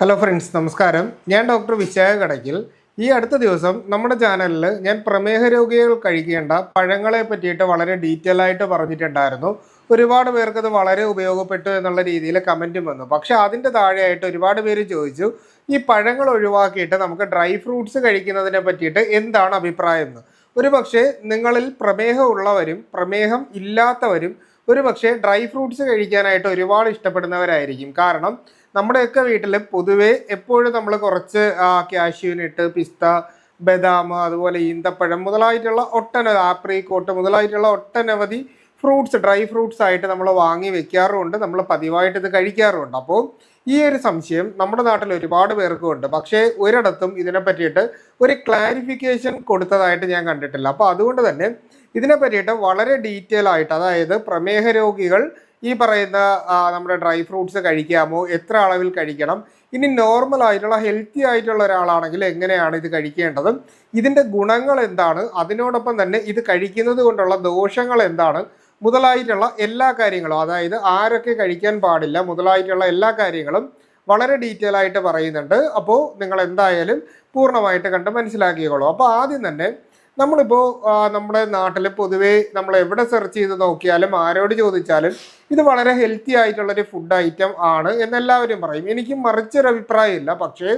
Hello friends നമസ്കാരം. ഞാൻ doctor Vishakha Kadakkal. ഈ അടുത്ത ദിവസം നമ്മുടെ ചാനലിൽ ഞാൻ പ്രമേഹ രോഗികൾ കഴിക്കേണ്ട പഴങ്ങളെ പറ്റിയിട്ട് വളരെ ഡീറ്റെയിൽ ആയിട്ട് പറഞ്ഞിട്ടുണ്ടായിരുന്നു. ഒരുപാട് പേർക്ക് അത് വളരെ ഉപയോഗപ്പെട്ടു എന്നുള്ള രീതിയിൽ കമന്റും വന്നു. പക്ഷേ അതിന്റെ താഴെയായിട്ട് ഒരുപാട് പേര് ചോദിച്ചു ഈ പഴങ്ങൾ ഒഴിവാക്കിയിട്ട് നമുക്ക് ഡ്രൈ ഫ്രൂട്ട്സ് കഴിക്കുന്നതിനെ പറ്റിയിട്ട് എന്താണ് അഭിപ്രായം എന്ന്? ഒരു പക്ഷേ നിങ്ങളിൽ പ്രമേഹം ഉള്ളവരും പ്രമേഹം ഇല്ലാത്തവരും ഒരു പക്ഷേ ഡ്രൈ ഫ്രൂട്ട്സ് കഴിക്കാനായിട്ട് ഒരുപാട് ഇഷ്ടപ്പെടുന്നവരായിരിക്കും. കാരണം നമ്മുടെയൊക്കെ വീട്ടിൽ പൊതുവേ എപ്പോഴും നമ്മൾ കുറച്ച് കാഷ്യൂനിട്ട് പിസ്ത ബദാം അതുപോലെ ഈന്തപ്പഴം മുതലായിട്ടുള്ള ഒട്ടനവധി ആപ്രിക്കോട്ട് മുതലായിട്ടുള്ള ഒട്ടനവധി ഫ്രൂട്ട്സ് ഡ്രൈ ഫ്രൂട്ട്സ് ആയിട്ട് നമ്മൾ വാങ്ങി വെക്കാറുമുണ്ട്. നമ്മൾ പതിവായിട്ട് ഇത് കഴിക്കാറുമുണ്ട്. അപ്പോൾ ഈ ഒരു സംശയം നമ്മുടെ നാട്ടിൽ ഒരുപാട് പേർക്കും ഉണ്ട്. പക്ഷേ ഒരിടത്തും ഇതിനെ പറ്റിയിട്ട് ഒരു ക്ലാരിഫിക്കേഷൻ കൊടുത്തതായിട്ട് ഞാൻ കണ്ടിട്ടില്ല. അപ്പോൾ അതുകൊണ്ട് തന്നെ ഇതിനെ പറ്റിയിട്ട് വളരെ ഡീറ്റെയിൽ ആയിട്ട് അതായത് പ്രമേഹ രോഗികൾ ഈ പറയുന്ന നമ്മുടെ ഡ്രൈ ഫ്രൂട്ട്സ് കഴിക്കാമോ? എത്ര അളവിൽ കഴിക്കണം? ഇനി നോർമൽ ആയിട്ടുള്ള ഹെൽത്തി ആയിട്ടുള്ള ഒരാളാണെങ്കിൽ എങ്ങനെയാണ് ഇത് കഴിക്കേണ്ടത്? ഇതിന്റെ ഗുണങ്ങൾ എന്താണ്? അതിനോടൊപ്പം തന്നെ ഇത് കഴിക്കുന്നത് കൊണ്ടുള്ള ദോഷങ്ങൾ എന്താണ്? മുതലായിട്ടുള്ള എല്ലാ കാര്യങ്ങളും അതായത് ആരൊക്കെ കഴിക്കാൻ പാടില്ല മുതലായിട്ടുള്ള എല്ലാ കാര്യങ്ങളും വളരെ ഡീറ്റെയിൽ ആയിട്ട് പറയുന്നുണ്ട്. അപ്പോൾ നിങ്ങൾ എന്തായാലും പൂർണമായിട്ട് കണ്ട് മനസ്സിലാക്കിയോളൂ അപ്പോൾ ആദ്യം തന്നെ നമ്മളിപ്പോൾ നമ്മുടെ നാട്ടിൽ പൊതുവേ നമ്മൾ എവിടെ സെർച്ച് ചെയ്ത് നോക്കിയാലും ആരോട് ചോദിച്ചാലും ഇത് വളരെ ഹെൽത്തി ആയിട്ടുള്ളൊരു ഫുഡ് ഐറ്റം ആണ് എന്നെല്ലാവരും പറയും. എനിക്ക് മറിച്ചൊരു അഭിപ്രായമില്ല. പക്ഷേ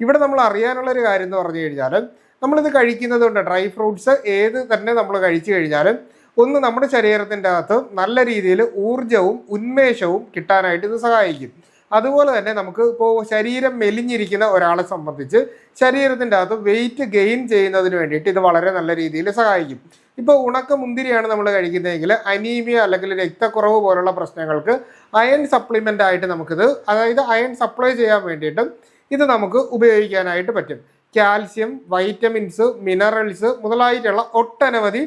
ഇവിടെ നമ്മൾ അറിയാനുള്ളൊരു കാര്യം എന്ന് പറഞ്ഞു കഴിഞ്ഞാൽ നമ്മളിത് കഴിക്കുന്നത് കൊണ്ട് ഡ്രൈ ഫ്രൂട്ട്സ് ഏത് തന്നെ നമ്മൾ കഴിച്ചു കഴിഞ്ഞാലും ഒന്ന് നമ്മുടെ ശരീരത്തിന്റെ അകത്ത് നല്ല രീതിയിൽ ഊർജവും ഉന്മേഷവും കിട്ടാനായിട്ട് ഇത് സഹായിക്കും. അതുപോലെ തന്നെ നമുക്ക് ഇപ്പോൾ ശരീരം മെലിഞ്ഞിരിക്കുന്ന ഒരാളെ സംബന്ധിച്ച് ശരീരത്തിന്റെ അകത്ത് വെയിറ്റ് ഗെയിൻ ചെയ്യുന്നതിന് വേണ്ടിയിട്ട് ഇത് വളരെ നല്ല രീതിയിൽ സഹായിക്കും. ഇപ്പോൾ ഉണക്ക മുന്തിരിയാണ് നമ്മൾ കഴിക്കുന്നതെങ്കിൽ അനീമിയ അല്ലെങ്കിൽ രക്തക്കുറവ് പോലുള്ള പ്രശ്നങ്ങൾക്ക് അയൺ സപ്ലിമെന്റ് ആയിട്ട് നമുക്കിത് അതായത് അയൺ സപ്ലൈ ചെയ്യാൻ വേണ്ടിയിട്ടും ഇത് നമുക്ക് ഉപയോഗിക്കാനായിട്ട് പറ്റും. കാൽസ്യം വൈറ്റമിൻസ് മിനറൽസ് മുതലായിട്ടുള്ള ഒട്ടനവധി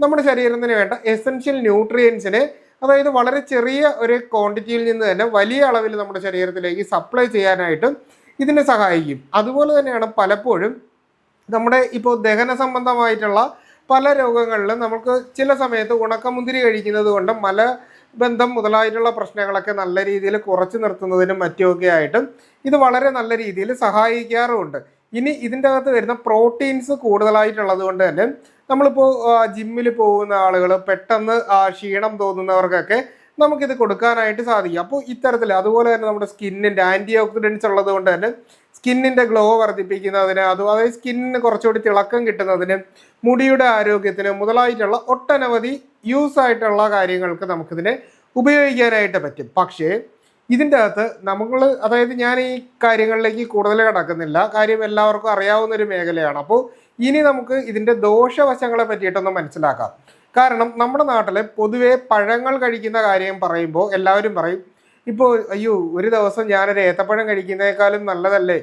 നമ്മുടെ ശരീരത്തിന് വേണ്ട എസെൻഷ്യൽ ന്യൂട്രിയൻസിനെ അതായത് വളരെ ചെറിയ ഒരു ക്വാണ്ടിറ്റിയിൽ നിന്ന് തന്നെ വലിയ അളവിൽ നമ്മുടെ ശരീരത്തിലേക്ക് സപ്ലൈ ചെയ്യാനായിട്ടും ഇതിനെ സഹായിക്കും. അതുപോലെ തന്നെയാണ് പലപ്പോഴും നമ്മുടെ ഇപ്പോൾ ദഹന സംബന്ധമായിട്ടുള്ള പല രോഗങ്ങളിലും നമുക്ക് ചില സമയത്ത് ഉണക്കമുന്തിരി കഴിക്കുന്നത് കൊണ്ട് മലബന്ധം മുതലായിട്ടുള്ള പ്രശ്നങ്ങളൊക്കെ നല്ല രീതിയിൽ കുറച്ച് നിർത്തുന്നതിനും മറ്റുമൊക്കെ ആയിട്ടും ഇത് വളരെ നല്ല രീതിയിൽ സഹായിക്കാറുമുണ്ട്. ഇനി ഇതിന്റെ അകത്ത് വരുന്ന പ്രോട്ടീൻസ് കൂടുതലായിട്ടുള്ളത് കൊണ്ട് തന്നെ നമ്മളിപ്പോൾ ജിമ്മിൽ പോകുന്ന ആളുകൾ പെട്ടെന്ന് ക്ഷീണം തോന്നുന്നവർക്കൊക്കെ നമുക്കിത് കൊടുക്കാനായിട്ട് സാധിക്കും. അപ്പോൾ ഇത്തരത്തിൽ അതുപോലെ തന്നെ നമ്മുടെ സ്കിന്നിന്റെ ആന്റി ഓക്സിഡൻസ് ഉള്ളത് കൊണ്ട് തന്നെ സ്കിന്നിന്റെ ഗ്ലോ വർദ്ധിപ്പിക്കുന്നതിന് അതുപോലെ അതായത് സ്കിന്നിന് കുറച്ചുകൂടി തിളക്കം കിട്ടുന്നതിന് മുടിയുടെ ആരോഗ്യത്തിന് മുതലായിട്ടുള്ള ഒട്ടനവധി യൂസ് ആയിട്ടുള്ള കാര്യങ്ങൾക്ക് നമുക്കിതിനെ ഉപയോഗിക്കാനായിട്ട് പറ്റും. പക്ഷേ ഇതിന്റെ അകത്ത് നമ്മൾ അതായത് ഞാൻ ഈ കാര്യങ്ങളിലേക്ക് കൂടുതൽ കിടക്കുന്നില്ല. കാര്യം എല്ലാവർക്കും അറിയാവുന്ന ഒരു മേഖലയാണ്. അപ്പോൾ ഇനി നമുക്ക് ഇതിന്റെ ദോഷവശങ്ങളെ പറ്റിയിട്ടൊന്ന് മനസ്സിലാക്കാം. കാരണം നമ്മുടെ നാട്ടിലെ പൊതുവേ പഴങ്ങൾ കഴിക്കുന്ന കാര്യം പറയുമ്പോൾ എല്ലാവരും പറയും ഇപ്പോൾ അയ്യോ ഒരു ദിവസം ഞാനൊരു ഏത്തപ്പഴം കഴിക്കുന്നതിനേക്കാളും നല്ലതല്ലേ?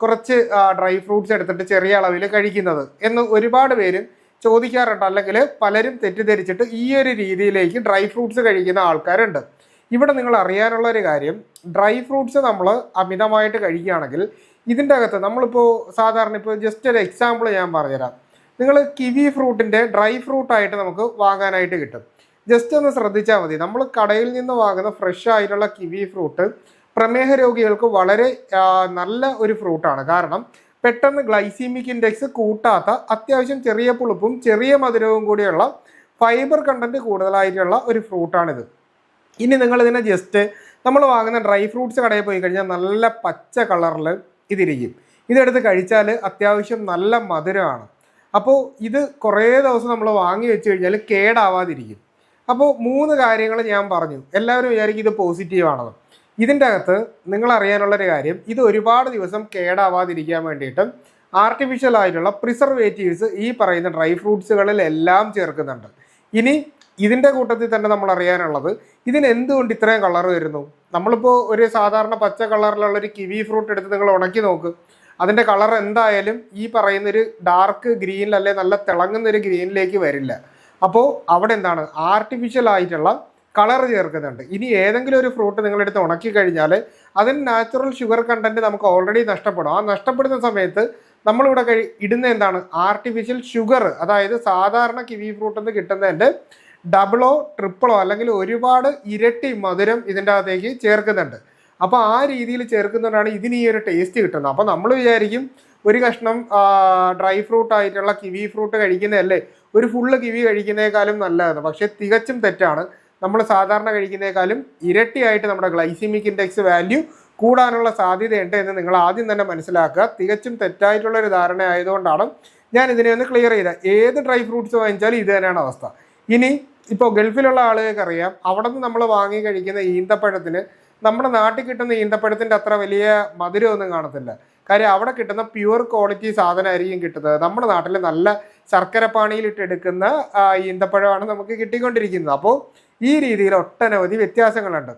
കുറച്ച് ഡ്രൈ ഫ്രൂട്ട്സ് എടുത്തിട്ട് ചെറിയ അളവിൽ കഴിക്കുന്നത്. എന്ന് ഒരുപാട് പേര് ചോദിക്കാറുണ്ട്. അല്ലെങ്കിൽ പലരും തെറ്റിദ്ധരിച്ചിട്ട് ഈ ഒരു രീതിയിലേക്ക് ഡ്രൈ ഫ്രൂട്ട്സ് കഴിക്കുന്ന ആൾക്കാരുണ്ട്. ഇവിടെ നിങ്ങൾ അറിയാനുള്ള ഒരു കാര്യം ഡ്രൈ ഫ്രൂട്ട്സ് നമ്മൾ അമിതമായിട്ട് കഴിക്കുകയാണെങ്കിൽ ഇതിന്റെ അകത്ത് നമ്മളിപ്പോൾ സാധാരണ ഇപ്പോൾ ജസ്റ്റ് ഒരു എക്സാമ്പിൾ ഞാൻ പറഞ്ഞുതരാം. നിങ്ങൾ കിവി ഫ്രൂട്ടിന്റെ ഡ്രൈ ഫ്രൂട്ടായിട്ട് നമുക്ക് വാങ്ങാനായിട്ട് കിട്ടും. ജസ്റ്റ് ഒന്ന് ശ്രദ്ധിച്ചാൽ മതി നമ്മൾ കടയിൽ നിന്ന് വാങ്ങുന്ന ഫ്രഷ് ആയിട്ടുള്ള കിവി ഫ്രൂട്ട് പ്രമേഹ രോഗികൾക്ക് വളരെ നല്ല ഒരു ഫ്രൂട്ടാണ് കാരണം പെട്ടെന്ന് ഗ്ലൈസീമിക് ഇൻഡെക്സ് കൂട്ടാത്ത അത്യാവശ്യം ചെറിയ പുളിപ്പും ചെറിയ മധുരവും കൂടിയുള്ള ഫൈബർ കണ്ടന്റ് കൂടുതലായിട്ടുള്ള ഒരു ഫ്രൂട്ടാണിത് ഇനി നിങ്ങൾ ഇതിനെ ജസ്റ്റ് നമ്മൾ വാങ്ങുന്ന ഡ്രൈ ഫ്രൂട്ട്സ് കടയിൽ പോയി കഴിഞ്ഞാൽ നല്ല പച്ച കളറിൽ ഇതിരിക്കും. ഇതെടുത്ത് കഴിച്ചാൽ അത്യാവശ്യം നല്ല മധുരമാണ്. അപ്പോൾ ഇത് കുറേ ദിവസം നമ്മൾ വാങ്ങി വെച്ച് കഴിഞ്ഞാൽ കേടാവാതിരിക്കും. അപ്പോൾ മൂന്ന് കാര്യങ്ങൾ ഞാൻ പറഞ്ഞു. എല്ലാവരും വിചാരിക്കും ഇത് പോസിറ്റീവ് ആണെന്ന്. ഇതിന്റെ അകത്ത് നിങ്ങൾ അറിയാനുള്ളൊരു കാര്യം ഇത് ഒരുപാട് ദിവസം കേടാവാതിരിക്കാൻ വേണ്ടിയിട്ട് ആർട്ടിഫിഷ്യൽ ആയിട്ടുള്ള പ്രിസർവേറ്റീവ്സ് ഈ പറയുന്ന ഡ്രൈ ഫ്രൂട്ട്സുകളിൽ എല്ലാം ചേർക്കുന്നുണ്ട്. ഇനി ഇതിന്റെ കൂട്ടത്തിൽ തന്നെ നമ്മൾ അറിയാനുള്ളത് ഇതിന് എന്തുകൊണ്ട് ഇത്രയും കളർ വരുന്നു? നമ്മളിപ്പോൾ ഒരു സാധാരണ പച്ച കളറിലുള്ള ഒരു കിവി ഫ്രൂട്ട് എടുത്ത് നിങ്ങൾ ഉണക്കി നോക്ക്. അതിന്റെ കളർ എന്തായാലും ഈ പറയുന്നൊരു ഡാർക്ക് ഗ്രീനിൽ അല്ലെ നല്ല തിളങ്ങുന്ന ഒരു ഗ്രീനിലേക്ക് വരില്ല. അപ്പോൾ അവിടെ എന്താണ്? ആർട്ടിഫിഷ്യൽ ആയിട്ടുള്ള കളർ ചേർക്കുന്നുണ്ട്. ഇനി ഏതെങ്കിലും ഒരു ഫ്രൂട്ട് നിങ്ങളെടുത്ത് ഉണക്കി കഴിഞ്ഞാൽ അതിന് നാച്ചുറൽ ഷുഗർ കണ്ടന്റ് നമുക്ക് ഓൾറെഡി നഷ്ടപ്പെടും. ആ നഷ്ടപ്പെടുന്ന സമയത്ത് നമ്മളിവിടെ കഴി ഇടുന്ന എന്താണ്? ആർട്ടിഫിഷ്യൽ ഷുഗർ അതായത് സാധാരണ കിവി ഫ്രൂട്ടിൽ നിന്ന് കിട്ടുന്നതിന്റെ ഡബിളോ ട്രിപ്പിളോ അല്ലെങ്കിൽ ഒരുപാട് ഇരട്ടി മധുരം ഇതിന്റെ അകത്തേക്ക് ചേർക്കുന്നുണ്ട്. അപ്പോൾ ആ രീതിയിൽ ചേർക്കുന്നതുകൊണ്ടാണ് ഇതിന് ഈ ഒരു ടേസ്റ്റ് കിട്ടുന്നത്. അപ്പോൾ നമ്മൾ വിചാരിക്കും ഒരു കഷ്ണം ഡ്രൈ ഫ്രൂട്ട് ആയിട്ടുള്ള കിവി ഫ്രൂട്ട് കഴിക്കുന്നതല്ലേ? ഒരു ഫുള്ള് കിവി കഴിക്കുന്നതിനേക്കാളും നല്ലതാണ്. പക്ഷേ തികച്ചും തെറ്റാണ്. നമ്മൾ സാധാരണ കഴിക്കുന്നതിനേക്കാളും ഇരട്ടിയായിട്ട് നമ്മുടെ ഗ്ലൈസിമിക് ഇൻഡെക്സ് വാല്യൂ കൂടാനുള്ള സാധ്യതയുണ്ട് എന്ന് നിങ്ങൾ ആദ്യം തന്നെ മനസ്സിലാക്കുക. തികച്ചും തെറ്റായിട്ടുള്ള ഒരു ധാരണ ആയതുകൊണ്ടാണ് ഞാൻ ഇതിനെ ഒന്ന് ക്ലിയർ ചെയ്തത്. ഏത് ഡ്രൈ ഫ്രൂട്ട്സ് വാങ്ങിച്ചാലും ഇത് തന്നെയാണ് അവസ്ഥ. ഇനി ഇപ്പോൾ ഗൾഫിലുള്ള ആളുകൾക്ക് അറിയാം അവിടെ നിന്ന് നമ്മൾ വാങ്ങി കഴിക്കുന്ന ഈന്തപ്പഴത്തിന് നമ്മുടെ നാട്ടിൽ കിട്ടുന്ന ഈന്തപ്പഴത്തിന്റെ അത്ര വലിയ മധുരമൊന്നും കാണത്തില്ല. കാര്യം അവിടെ കിട്ടുന്ന പ്യുവർ ക്വാളിറ്റി സാധനമായിരിക്കും കിട്ടുന്നത്. നമ്മുടെ നാട്ടിൽ നല്ല ശർക്കര പാണിയിലിട്ട് എടുക്കുന്ന ഈന്തപ്പഴമാണ് നമുക്ക് കിട്ടിക്കൊണ്ടിരിക്കുന്നത്. അപ്പോൾ ഈ രീതിയിൽ ഒട്ടനവധി വ്യത്യാസങ്ങളുണ്ട്.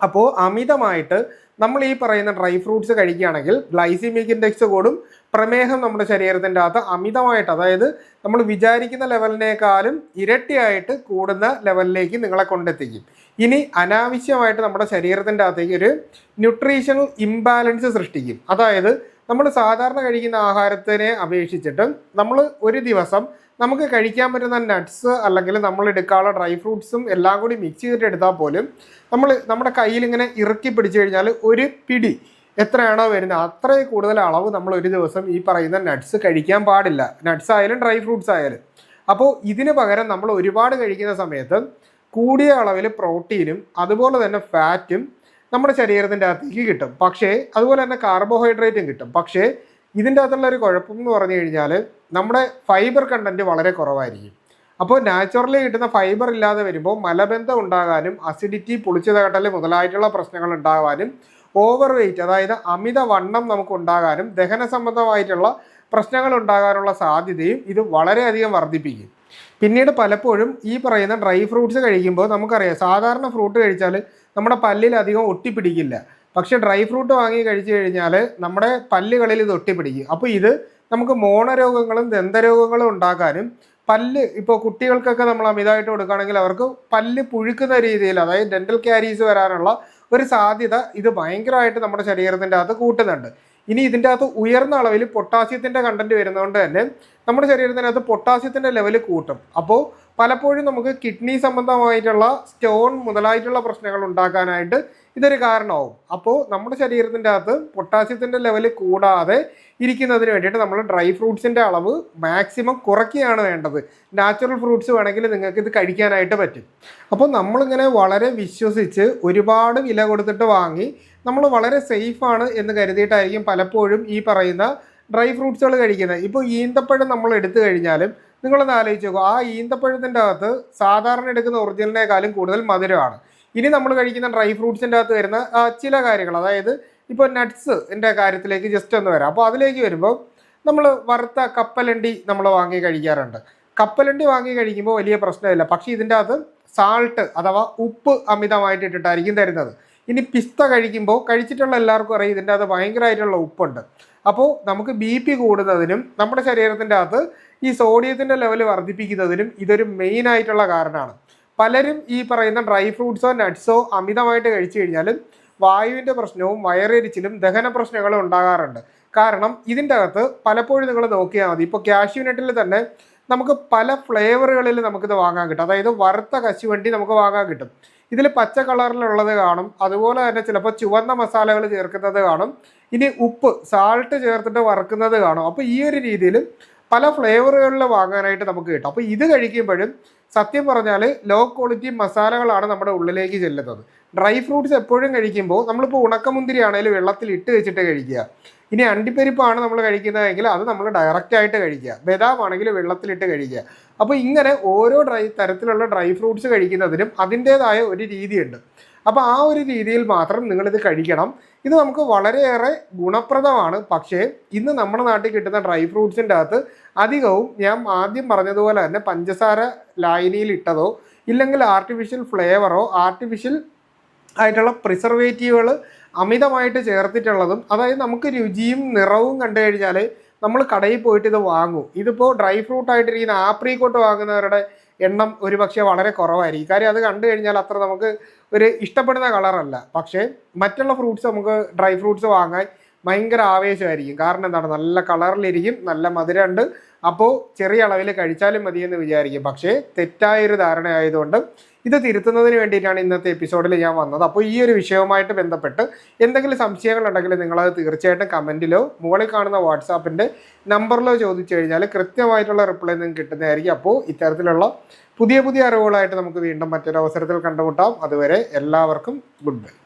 അപ്പോൾ അമിതമായിട്ട് നമ്മൾ ഈ പറയുന്ന ഡ്രൈ ഫ്രൂട്ട്സ് കഴിക്കുകയാണെങ്കിൽ ഗ്ലൈസിമിക് ഇൻഡെക്സ് കൂടും. പ്രമേഹം നമ്മുടെ ശരീരത്തിന്റെ അകത്ത് അമിതമായിട്ട് അതായത് നമ്മൾ വിചാരിക്കുന്ന ലെവലിനേക്കാളും ഇരട്ടിയായിട്ട് കൂടുന്ന ലെവലിലേക്ക് നിങ്ങളെ കൊണ്ടെത്തിക്കും. ഇനി അനാവശ്യമായിട്ട് നമ്മുടെ ശരീരത്തിന്റെ അകത്തേക്ക് ഒരു ന്യൂട്രീഷണൽ ഇംബാലൻസ് സൃഷ്ടിക്കും. അതായത് നമ്മൾ സാധാരണ കഴിക്കുന്ന ആഹാരത്തിനെ അപേക്ഷിച്ചിട്ട് നമ്മൾ ഒരു ദിവസം നമുക്ക് കഴിക്കാൻ പറ്റുന്ന നട്ട്സ് അല്ലെങ്കിൽ നമ്മൾ എടുക്കാനുള്ള ഡ്രൈ ഫ്രൂട്ട്സും എല്ലാം കൂടി മിക്സ് ചെയ്തിട്ട് എടുത്താൽ പോലും നമ്മൾ നമ്മുടെ കയ്യിൽ ഇങ്ങനെ ഇറുക്കി പിടിച്ചു കഴിഞ്ഞാൽ ഒരു പിടി എത്രയാണോ വരുന്നത്. അത്രയും കൂടുതൽ അളവ് നമ്മൾ ഒരു ദിവസം ഈ പറയുന്ന നട്ട്സ് കഴിക്കാൻ പാടില്ല. നട്ട്സ് ആയാലും ഡ്രൈ ഫ്രൂട്ട്സ് ആയാലും. അപ്പോൾ ഇതിന് പകരം നമ്മൾ ഒരുപാട് കഴിക്കുന്ന സമയത്ത് കൂടിയ അളവിൽ പ്രോട്ടീനും അതുപോലെ തന്നെ ഫാറ്റും നമ്മുടെ ശരീരത്തിന്റെ അകത്തേക്ക് കിട്ടും. പക്ഷേ അതുപോലെ തന്നെ കാർബോഹൈഡ്രേറ്റും കിട്ടും. പക്ഷേ ഇതിന്റെ അകത്തുള്ള ഒരു കുഴപ്പം എന്ന് പറഞ്ഞു കഴിഞ്ഞാൽ നമ്മുടെ ഫൈബർ കണ്ടന്റ് വളരെ കുറവായിരിക്കും. അപ്പോൾ നാച്ചുറലി കിട്ടുന്ന ഫൈബർ ഇല്ലാതെ വരുമ്പോൾ മലബന്ധം ഉണ്ടാകാനും അസിഡിറ്റി പുളിച്ചതകട്ടൽ മുതലായിട്ടുള്ള പ്രശ്നങ്ങൾ ഉണ്ടാകാനും ഓവർ വെയിറ്റ് അതായത് അമിത വണ്ണം നമുക്ക് ഉണ്ടാകാനും ദഹന സംബന്ധമായിട്ടുള്ള പ്രശ്നങ്ങൾ ഉണ്ടാകാനുള്ള സാധ്യതയും ഇത് വളരെയധികം വർദ്ധിപ്പിക്കും. പിന്നീട് പലപ്പോഴും ഈ പറയുന്ന ഡ്രൈ ഫ്രൂട്ട്സ് കഴിക്കുമ്പോൾ നമുക്കറിയാം സാധാരണ ഫ്രൂട്ട് കഴിച്ചാൽ നമ്മുടെ പല്ലിൽ അധികം ഒട്ടിപ്പിടിക്കില്ല. പക്ഷേ ഡ്രൈ ഫ്രൂട്ട് വാങ്ങി കഴിച്ചു കഴിഞ്ഞാൽ നമ്മുടെ പല്ലുകളിൽ ഇത് ഒട്ടിപ്പിടിക്കും. അപ്പോൾ ഇത് നമുക്ക് മോണരോഗങ്ങളും ദന്തരോഗങ്ങളും ഉണ്ടാക്കാനും പല്ല് ഇപ്പോൾ കുട്ടികൾക്കൊക്കെ നമ്മൾ അമിതമായിട്ട് കൊടുക്കുകയാണെങ്കിൽ അവർക്ക് പല്ല് പുഴുക്കുന്ന രീതിയിൽ അതായത് ഡെന്റൽ ക്യാരീസ് വരാനുള്ള ഒരു സാധ്യത ഇത് ഭയങ്കരമായിട്ട് നമ്മുടെ ശരീരത്തിന്റെ അകത്ത് കൂട്ടുന്നുണ്ട്. ഇനി ഇതിന്റെ അകത്ത് ഉയർന്ന അളവിൽ പൊട്ടാസ്യത്തിന്റെ കണ്ടന്റ് വരുന്നതുകൊണ്ട് തന്നെ നമ്മുടെ ശരീരത്തിനകത്ത് പൊട്ടാസ്യത്തിന്റെ ലെവൽ കൂട്ടും. അപ്പോൾ പലപ്പോഴും നമുക്ക് കിഡ്നി സംബന്ധമായിട്ടുള്ള സ്റ്റോൺ മുതലായിട്ടുള്ള പ്രശ്നങ്ങൾ ഉണ്ടാക്കാനായിട്ട് ഇതൊരു കാരണമാവും. അപ്പോൾ നമ്മുടെ ശരീരത്തിന്റെ അകത്ത് പൊട്ടാസ്യത്തിന്റെ ലെവൽ കൂടാതെ ഇരിക്കുന്നതിന് വേണ്ടിയിട്ട് നമ്മൾ ഡ്രൈ ഫ്രൂട്ട്സിന്റെ അളവ് മാക്സിമം കുറയ്ക്കുകയാണ് വേണ്ടത്. നാച്ചുറൽ ഫ്രൂട്ട്സ് വേണമെങ്കിൽ നിങ്ങൾക്ക് ഇത് കഴിക്കാനായിട്ട് പറ്റും. അപ്പോൾ നമ്മളിങ്ങനെ വളരെ വിശ്വസിച്ച് ഒരുപാട് വില കൊടുത്തിട്ട് വാങ്ങി നമ്മൾ വളരെ സേഫാണ് എന്ന് കരുതിയിട്ടായിരിക്കും പലപ്പോഴും ഈ പറയുന്ന ഡ്രൈ ഫ്രൂട്ട്സുകൾ കഴിക്കുന്നത്. ഇപ്പോൾ ഈന്തപ്പഴം നമ്മൾ എടുത്തു കഴിഞ്ഞാലും നിങ്ങളൊന്ന് ആലോചിച്ച് നോക്കുക ആ ഈന്തപ്പഴത്തിന്റെ അകത്ത് സാധാരണ എടുക്കുന്ന ഒറിജിനലിനേക്കാളും കൂടുതൽ മധുരമാണ്. ഇനി നമ്മൾ കഴിക്കുന്ന ഡ്രൈ ഫ്രൂട്ട്സിന്റെ അകത്ത് വരുന്ന ചില കാര്യങ്ങൾ. അതായത് ഇപ്പോൾ നട്ട്സ് എന്റെ കാര്യത്തിലേക്ക് ജസ്റ്റ് ഒന്ന് വരാം. അപ്പോൾ അതിലേക്ക് വരുമ്പോൾ നമ്മൾ വറുത്ത കപ്പലണ്ടി നമ്മൾ വാങ്ങി കഴിക്കാറുണ്ട്. കപ്പലണ്ടി വാങ്ങി കഴിക്കുമ്പോൾ വലിയ പ്രശ്നമില്ല. പക്ഷേ ഇതിന്റെ അകത്ത് സാൾട്ട് അഥവാ ഉപ്പ് അമിതമായിട്ട് ഇട്ടിട്ടായിരിക്കും തരുന്നത്. ഇനി പിസ്ത കഴിക്കുമ്പോൾ കഴിച്ചിട്ടുള്ള എല്ലാവർക്കും അറിയാം ഇതിന്റെ അകത്ത് ഭയങ്കരമായിട്ടുള്ള ഉപ്പുണ്ട്. അപ്പോൾ നമുക്ക് ബി പി കൂടുന്നതിനും നമ്മുടെ ശരീരത്തിന്റെ അകത്ത് ഈ സോഡിയത്തിന്റെ ലെവൽ വർദ്ധിപ്പിക്കുന്നതിനും ഇതൊരു മെയിൻ ആയിട്ടുള്ള കാരണമാണ്. പലരും ഈ പറയുന്ന ഡ്രൈ ഫ്രൂട്ട്സോ നട്ട്സോ അമിതമായിട്ട് കഴിച്ചു കഴിഞ്ഞാൽ വായുവിന്റെ പ്രശ്നവും വയറെരിച്ചിലും ദഹന പ്രശ്നങ്ങളും ഉണ്ടാകാറുണ്ട്. കാരണം ഇതിന്റെ അകത്ത് പലപ്പോഴും നിങ്ങൾ നോക്കിയാൽ മതി. ഇപ്പോൾ ക്യാഷ്യൂ നട്ടിൽ തന്നെ നമുക്ക് പല ഫ്ലേവറുകളിൽ നമുക്കിത് വാങ്ങാൻ കിട്ടും. അതായത് വറുത്ത കശുവണ്ടി നമുക്ക് വാങ്ങാൻ കിട്ടും. ഇതിൽ പച്ച കളറിലുള്ളത് കാണും. അതുപോലെ തന്നെ ചിലപ്പോൾ ചുവന്ന മസാലകൾ ചേർക്കുന്നത് കാണും. ഇനി ഉപ്പ് സാൾട്ട് ചേർത്തിട്ട് വറുക്കുന്നത് കാണും. അപ്പോൾ ഈ ഒരു രീതിയിൽ പല ഫ്ലേവറുകളിൽ വാങ്ങാനായിട്ട് നമുക്ക് കിട്ടും. അപ്പോൾ ഇത് കഴിക്കുമ്പോഴും സത്യം പറഞ്ഞാൽ ലോ ക്വാളിറ്റി മസാലകളാണ് നമ്മുടെ ഉള്ളിലേക്ക് ചെല്ലുന്നത്. ഡ്രൈ ഫ്രൂട്ട്സ് എപ്പോഴും കഴിക്കുമ്പോൾ നമ്മളിപ്പോൾ ഉണക്കമുന്തിരി ആണെങ്കിലും വെള്ളത്തിൽ ഇട്ട് വെച്ചിട്ട് കഴിക്കുക. ഇനി അണ്ടിപ്പരിപ്പാണ് നമ്മൾ കഴിക്കുന്നതെങ്കിൽ അത് നമ്മൾ ഡയറക്റ്റ് ആയിട്ട് കഴിക്കുക. ബദാം ആണെങ്കിൽ വെള്ളത്തിലിട്ട് കഴിക്കുക. അപ്പോൾ ഇങ്ങനെ ഓരോ ഡ്രൈ തരത്തിലുള്ള ഡ്രൈ ഫ്രൂട്ട്സ് കഴിക്കുന്നതിനും അതിന്റേതായ ഒരു രീതിയുണ്ട്. അപ്പോൾ ആ ഒരു രീതിയിൽ മാത്രം നിങ്ങളിത് കഴിക്കണം. ഇത് നമുക്ക് വളരെയേറെ ഗുണപ്രദമാണ്. പക്ഷേ ഇന്ന് നമ്മുടെ നാട്ടിൽ കിട്ടുന്ന ഡ്രൈ ഫ്രൂട്ട്സിന്റെ അകത്ത് അധികവും ഞാൻ ആദ്യം പറഞ്ഞതുപോലെ തന്നെ പഞ്ചസാര ലായനിയിൽ ഇട്ടതോ ഇല്ലെങ്കിൽ ആർട്ടിഫിഷ്യൽ ഫ്ലേവറോ ആർട്ടിഫിഷ്യൽ ആയിട്ടുള്ള പ്രിസർവേറ്റീവുകൾ അമിതമായിട്ട് ചേർത്തിട്ടുള്ളതും അതായത് നമുക്ക് രുചിയും നിറവും കണ്ടു കഴിഞ്ഞാൽ നമ്മൾ കടയിൽ പോയിട്ട് ഇത് വാങ്ങും. ഇതിപ്പോൾ ഡ്രൈ ഫ്രൂട്ട് ആയിട്ടിരിക്കുന്ന ആപ്രിക്കോട്ട് വാങ്ങുന്നവരുടെ എണ്ണം ഒരു പക്ഷേ വളരെ കുറവായിരിക്കും. കാര്യം അത് കണ്ടു കഴിഞ്ഞാൽ അത്ര നമുക്ക് ഒരു ഇഷ്ടപ്പെടുന്ന കളറല്ല. പക്ഷേ മറ്റുള്ള ഫ്രൂട്ട്സ് നമുക്ക് ഡ്രൈ ഫ്രൂട്ട്സ് വാങ്ങാൻ ഭയങ്കര ആവേശമായിരിക്കും. കാരണം എന്താണ്? നല്ല കളറിലിരിക്കും നല്ല മധുരമുണ്ട്. അപ്പോൾ ചെറിയ അളവിൽ കഴിച്ചാലും മതിയെന്ന് വിചാരിക്കും. പക്ഷേ തെറ്റായൊരു ധാരണ ആയതുകൊണ്ട് ഇത് തിരുത്തുന്നതിന് വേണ്ടിയിട്ടാണ് ഇന്നത്തെ എപ്പിസോഡിൽ ഞാൻ വന്നത്. അപ്പോൾ ഈ ഒരു വിഷയവുമായിട്ട് ബന്ധപ്പെട്ട് എന്തെങ്കിലും സംശയങ്ങളുണ്ടെങ്കിൽ നിങ്ങളത് തീർച്ചയായിട്ടും കമന്റിലോ മുകളിൽ കാണുന്ന വാട്സാപ്പിന്റെ നമ്പറിലോ ചോദിച്ചു കഴിഞ്ഞാൽ കൃത്യമായിട്ടുള്ള റിപ്ലൈ നിങ്ങൾക്ക് കിട്ടുന്നതായിരിക്കും. അപ്പോൾ ഇത്തരത്തിലുള്ള പുതിയ പുതിയ അറിവുകളായിട്ട് നമുക്ക് വീണ്ടും മറ്റൊരു അവസരത്തിൽ കണ്ടുമുട്ടാം. അതുവരെ എല്ലാവർക്കും ഗുഡ് ബൈ.